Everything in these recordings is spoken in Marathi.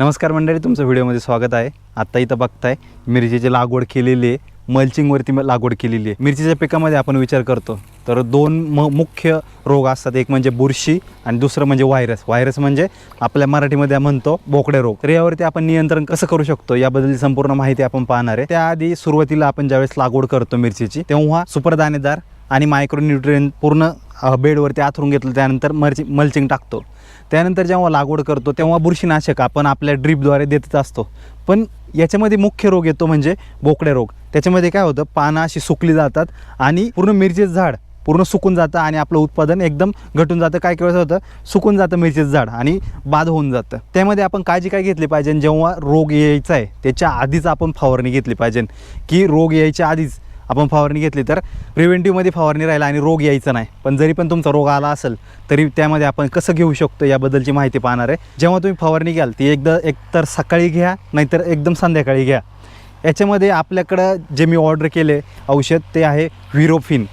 नमस्कार मंडळी तुमचं व्हिडिओमध्ये स्वागत आहे. आत्ता इथं बघताय मिरचीची लागवड केलेली आहे. मल्चिंगवरती लागवड केलेली आहे. मिरचीच्या पिकामध्ये आपण विचार करतो तर दोन म मुख्य रोग असतात. एक म्हणजे बुरशी आणि दुसरं म्हणजे व्हायरस. व्हायरस म्हणजे आपल्या मराठीमध्ये म्हणतो बोकडे रोग. तर यावरती आपण नियंत्रण कसं करू शकतो याबद्दलची संपूर्ण माहिती आपण पाहणार आहे. त्याआधी सुरुवातीला आपण ज्यावेळेस लागवड करतो मिरचीची तेव्हा सुपरदाणेदार आणि मायक्रोन्युट्रियन पूर्ण बेडवरती आथरून घेतलं त्यानंतर मर्ची मल्चिंग टाकतो. त्यानंतर जेव्हा लागवड करतो तेव्हा बुरशीनाशक आपण आपल्या ड्रीपद्वारे देतच असतो. पण याच्यामध्ये मुख्य रोग येतो म्हणजे बोकडे रोग. त्याच्यामध्ये काय होतं पानं अशी सुकली जातात आणि पूर्ण मिरचीचं झाड पूर्ण सुकून जातं आणि आपलं उत्पादन एकदम घटून जातं. काय वेळेस होतं सुकून जातं मिरचीचं झाड आणि बाद होऊन जातं. त्यामध्ये आपण काळजी काय घेतली पाहिजे? जेव्हा रोग यायचा आहे त्याच्या आधीच आपण फवारणी घेतली पाहिजे. की रोग यायच्या आधीच आपण फवारणी घेतली तर प्रिव्हेंटिव्हमध्ये फवारणी राहिला आणि रोग यायचा नाही. पण जरी पण तुमचा रोग आला असेल तरी त्यामध्ये आपण कसं घेऊ शकतो याबद्दलची माहिती पाहणार आहे. जेव्हा तुम्ही फवारणी घ्याल ती एकदा एकतर सकाळी घ्या नाहीतर एकदम संध्याकाळी घ्या. याच्यामध्ये आपल्याकडं जे मी ऑर्डर केले औषध ते आहे व्हिरोफिन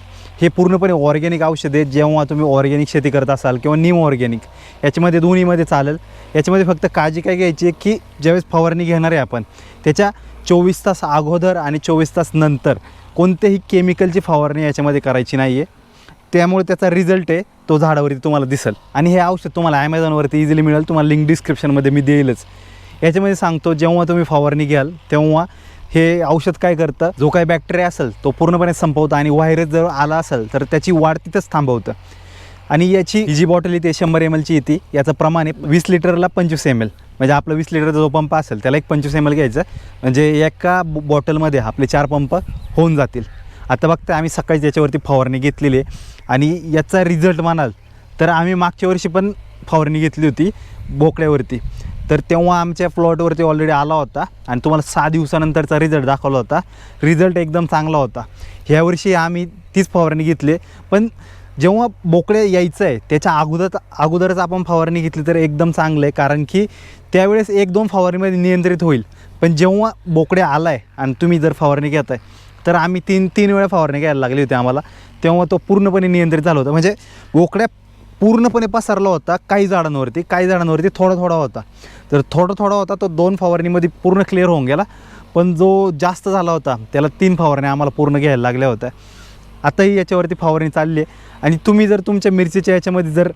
हे पूर्णपणे ऑर्गॅनिक औषध आहे जेव्हा तुम्ही ऑर्गॅनिक शेती करत असाल किंवा निम ऑर्गॅनिक याच्यामध्ये दोन्हीमध्ये चालेल. याच्यामध्ये फक्त काळजी काय घ्यायची आहे की ज्यावेळेस फवारणी घेणार आहे आपण त्याच्या चोवीस तास अगोदर आणि चोवीस तास नंतर कोणत्याही केमिकलची फवारणी याच्यामध्ये करायची नाही आहे त्यामुळे त्याचा रिझल्ट आहे तो झाडावरती तुम्हाला दिसेल. आणि हे औषध तुम्हाला ॲमेझॉनवरती इझिली मिळेल तुम्हाला लिंक डिस्क्रिप्शनमध्ये मी देईलच. याच्यामध्ये सांगतो जेव्हा तुम्ही फवारणी घ्याल तेव्हा हे औषध काय करतं? जो काही बॅक्टेरिया असेल तो पूर्णपणे संपवतं आणि व्हायरस जर आला असेल तर त्याची वाढ तिथंच थांबवतं. आणि याची जी बॉटल येते शंभर एम एलची येते याचं प्रमाण आहे वीस लिटरला पंचवीस एम एल म्हणजे आपलं वीस लिटरचा जो पंप असेल त्याला एक पंचवीस एम एल घ्यायचा. म्हणजे एका ब- बॉटलमध्ये आपले चार पंप होऊन जातील. आता बघता आम्ही सकाळी त्याच्यावरती फवारणी घेतलेली आहे. आणि याचा रिझल्ट म्हणाल तर आम्ही मागच्या वर्षी पण फवारणी घेतली होती बोकड्यावरती. तर तेव्हा आमच्या प्लॉटवरती ऑलरेडी आला होता आणि तुम्हाला सहा दिवसानंतरचा रिझल्ट दाखवला होता. रिझल्ट एकदम चांगला होता. ह्यावर्षी आम्ही तीच फवारणी घेतली पण जेव्हा बोकडे यायचं आहे त्याच्या अगोदर अगोदरच आपण फवारणी घेतली तर एकदम चांगलं आहे कारण की त्यावेळेस एक दोन फवारणीमध्ये नियंत्रित होईल. पण जेव्हा बोकडे आला आहे आणि तुम्ही जर फवारणी घेत आहे तर आम्ही तीन तीन वेळा फवारणी घ्यायला लागली होती आम्हाला. तेव्हा तो पूर्णपणे नियंत्रित झाला होता. म्हणजे बोकड्या पूर्णपणे पसरला होता काही झाडांवरती काही झाडांवरती थोडा थोडा होता. तर थोडा थोडा होता तो दोन फवारणीमध्ये पूर्ण क्लिअर होऊन गेला. पण जो जास्त झाला होता त्याला तीन फवारण्या आम्हाला पूर्ण घ्यायला लागल्या होत्या. आताही याच्यावरती फवारणी चालली आहे. आणि तुम्ही जर तुमच्या मिरचीच्या याच्यामध्ये जर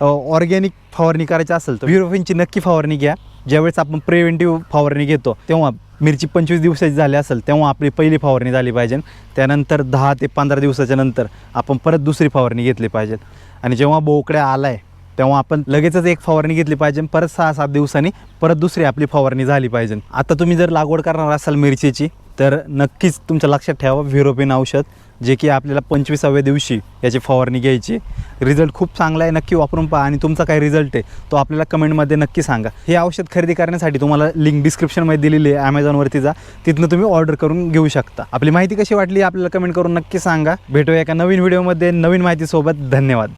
ऑर्गॅनिक फवारणी करायची असेल तर युरोफिनची नक्की फवारणी घ्या. ज्यावेळेस आपण प्रिव्हेंटिव्ह फवारणी घेतो तेव्हा मिरची पंचवीस दिवसाची झाली असेल तेव्हा आपली पहिली फवारणी झाली पाहिजे. त्यानंतर दहा ते पंधरा दिवसाच्या नंतर आपण परत दुसरी फवारणी घेतली पाहिजे. आणि जेव्हा बोकड्या आला आहे तेव्हा आपण लगेचच एक फवारणी घेतली पाहिजे परत सहा सात दिवसांनी परत दुसरी आपली फवारणी झाली पाहिजे. आता तुम्ही जर लागवड करणार असाल मिरचीची तर नक्कीच तुमच्या लक्षात ठेवा व्हिरोपिन औषध जे की आपल्याला पंचवीसाव्या दिवशी याची फवारणी घ्यायची. रिझल्ट खूप चांगला आहे नक्की वापरून पहा. आणि तुमचा काय रिझल्ट आहे तो आपल्याला कमेंटमध्ये नक्की सांगा. हे औषध खरेदी करण्यासाठी तुम्हाला लिंक डिस्क्रिप्शनमध्ये दिलेली आहे ॲमेझॉनवरती जा. तिथनं तुम्ही ऑर्डर करून घेऊ शकता. आपली माहिती कशी वाटली आपल्याला कमेंट करून नक्की सांगा. भेटूया एका नवीन व्हिडिओमध्ये नवीन माहितीसोबत धन्यवाद.